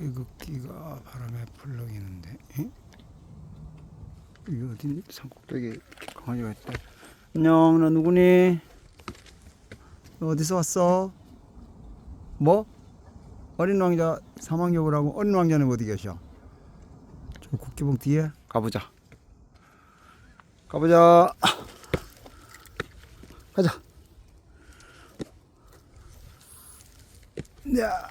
태극기가 바람에 풀렁이는데 에? 이게 어디 산꼭대기 강아지가 있다 안녕 너 누구니? 너 어디서 왔어? 뭐? 어린 왕자 사망여부라고 어린 왕자는 어디 계셔? 저 국기봉 뒤에 가보자 가보자 가자 야.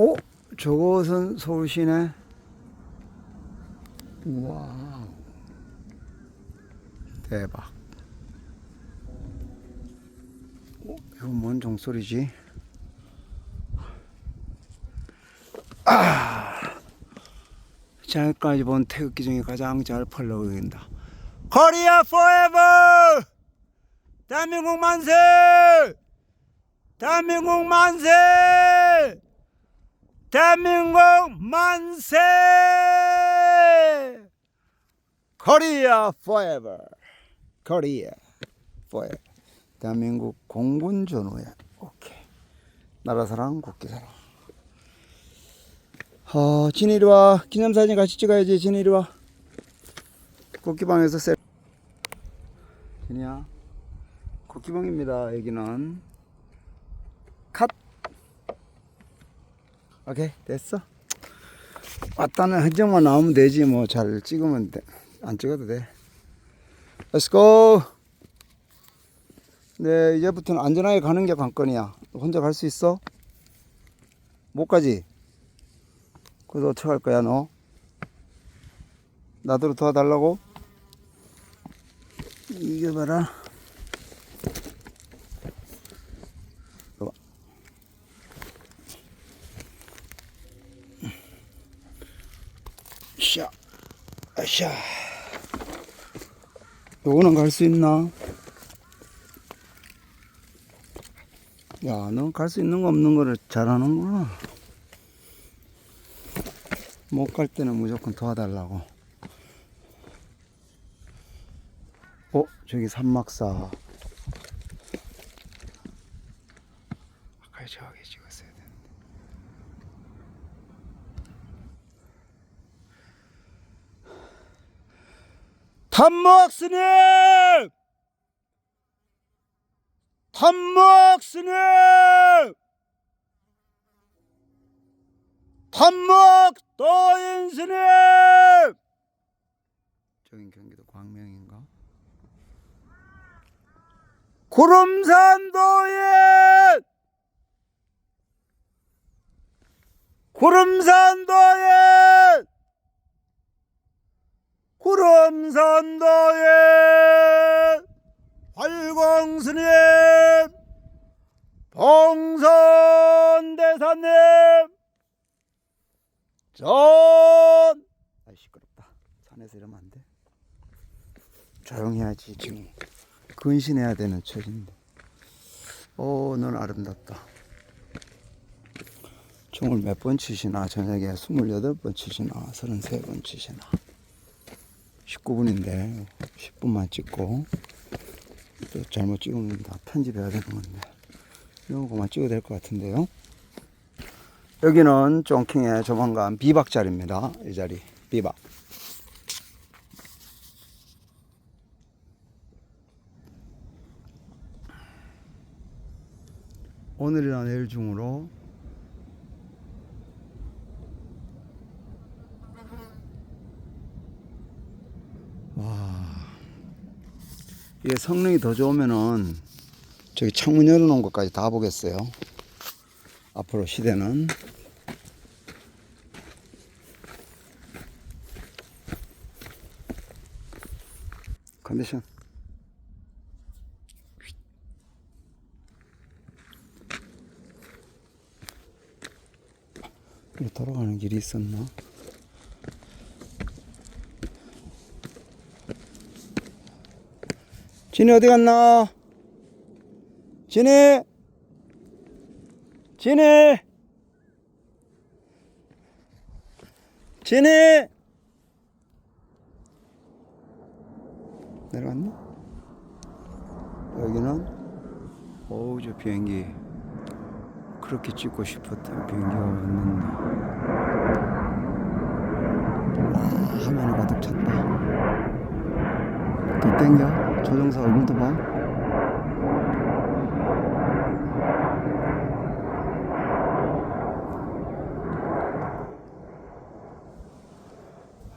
어? 저것은 서울시네. 와. 대박. 어? 이건 뭔 종소리지? 아. 지금까지 본 태극기 중에 가장 잘 펄럭거린다. 코리아 포에버! 대한민국 만세! 대한민국 만세! 대한민국 만세! 코리아 forever. 코리아 forever. 대한민국 공군 전후에 오케이. 나라 사랑 국기 사랑. 어, 진이 이리 와. 기념사진 같이 찍어야지. 진이 이리 와. 국기방에서 셀. 진이야. 국기봉입니다. 여기는 오케이 됐어. 왔다는 흔적만 나오면 되지 뭐 잘 찍으면 돼. 안 찍어도 돼. Let's go. 네 이제부터는 안전하게 가는 게 관건이야. 너 혼자 갈 수 있어? 못 가지. 그래서 어떻게 할 거야 너? 나더러 도와달라고? 이게 봐라. 봐봐. 샤, 아샤. 요거는 갈 수 있나? 야, 너 갈 수 있는 거 없는 거를 잘하는구나. 못 갈 때는 무조건 도와달라고. 어, 저기 산막사. 아까 저기 찍었어야 되 탐목 스님! 탐목 스님! 탐목 도인 스님! 저긴 경기도 광명인가? 구름산 도인! 구름산 도인! 구름산도의 활광스님 봉선대사님 전 아, 시끄럽다. 산에서 이러면 안돼. 조용해야지 지금. 근신해야 되는 처지인데. 오넌 아름답다. 총을 몇 번 치시나? 저녁에 28번 치시나? 33번 치시나 19분인데 10분만 찍고 또 잘못 찍으면 다 편집해야 되는 건데 이런 거만 찍어야 될것 같은데요. 여기는 쫑킹의 조만간 비박 자리입니다. 이 자리 비박. 오늘이나 내일 중으로 이게 성능이 더 좋으면은 저기 창문 열어놓은 것까지 다 보겠어요. 앞으로 시대는. 컨디션. 이 돌아가는 길이 있었나? 진이 어디 갔나? 진이! 진이! 진이! 내려갔나? 여기는, 어우, 저 비행기. 그렇게 찍고 싶었던 비행기가 왔는데 와 화면이 가득 찼다 더 땡겨 조종사 얼굴도 봐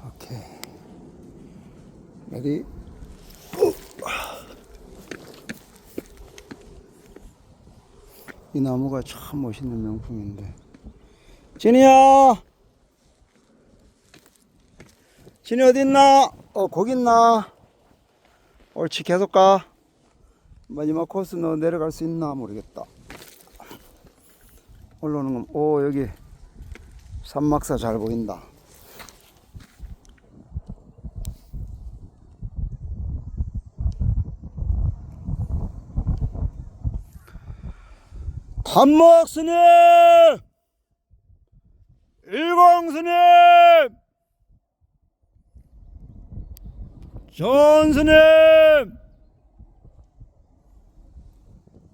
오케이. 레디 이 나무가 참 멋있는 명품인데. 진이야! 진이 어디 있나? 어 거기 있나 옳지 계속 가 마지막 코스 너 내려갈 수 있나 모르겠다 올라오는 건오 여기 산막사 잘 보인다 단목 스님! 일광 스님! 전 스님!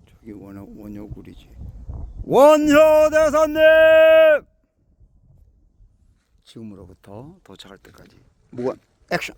저기 원효, 원효굴이지. 원효 대사님! 지금으로부터 도착할 때까지 무건 액션!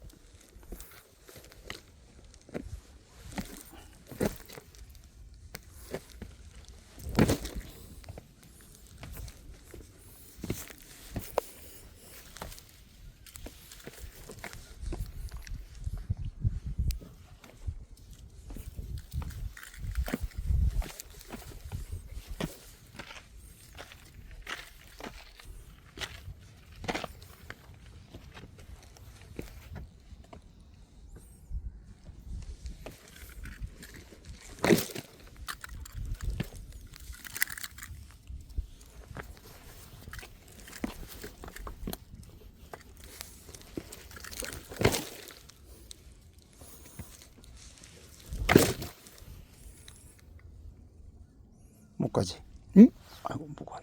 못 가지. 응? 아이고 무거워.